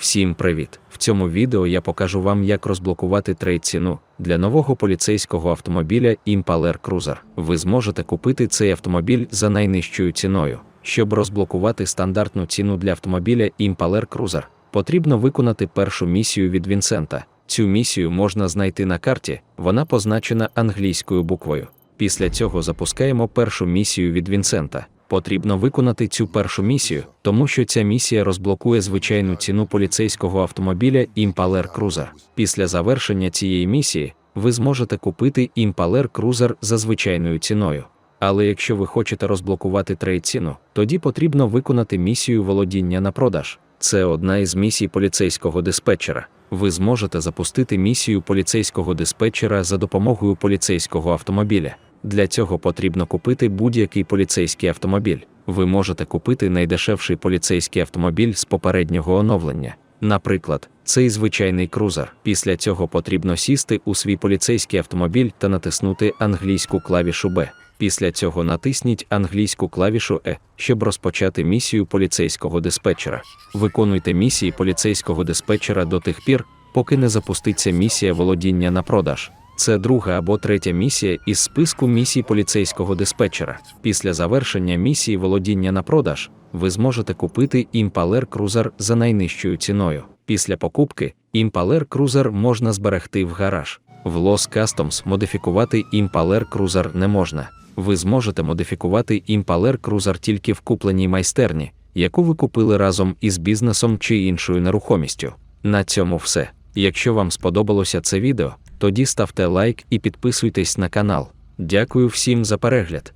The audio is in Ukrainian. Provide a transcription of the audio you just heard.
Всім привіт! В цьому відео я покажу вам, як розблокувати трейд ціну для нового поліцейського автомобіля Impaler Cruiser. Ви зможете купити цей автомобіль за найнижчою ціною. Щоб розблокувати стандартну ціну для автомобіля Impaler Cruiser, потрібно виконати першу місію від Вінсента. Цю місію можна знайти на карті, вона позначена англійською буквою. Після цього запускаємо першу місію від Вінсента. Потрібно виконати цю першу місію, тому що ця місія розблокує звичайну ціну поліцейського автомобіля Impaler Cruiser. Після завершення цієї місії ви зможете купити Impaler Cruiser за звичайною ціною. Але якщо ви хочете розблокувати трейд ціну, тоді потрібно виконати місію володіння на продаж. Це одна із місій поліцейського диспетчера. Ви зможете запустити місію поліцейського диспетчера за допомогою поліцейського автомобіля. Для цього потрібно купити будь-який поліцейський автомобіль. Ви можете купити найдешевший поліцейський автомобіль з попереднього оновлення. Наприклад, цей звичайний крузер. Після цього потрібно сісти у свій поліцейський автомобіль та натиснути англійську клавішу Б. Після цього натисніть англійську клавішу Е, щоб розпочати місію поліцейського диспетчера. Виконуйте місії поліцейського диспетчера до тих пір, поки не запуститься місія володіння на продаж. Це друга або третя місія із списку місій поліцейського диспетчера. Після завершення місії володіння на продаж ви зможете купити Impaler Cruiser за найнижчою ціною. Після покупки Impaler Cruiser можна зберегти в гараж. В Los Customs модифікувати Impaler Cruiser не можна. Ви зможете модифікувати Impaler Cruiser тільки в купленій майстерні, яку ви купили разом із бізнесом чи іншою нерухомістю. На цьому все. Якщо вам сподобалося це відео, тоді ставте лайк і підписуйтесь на канал. Дякую всім за перегляд.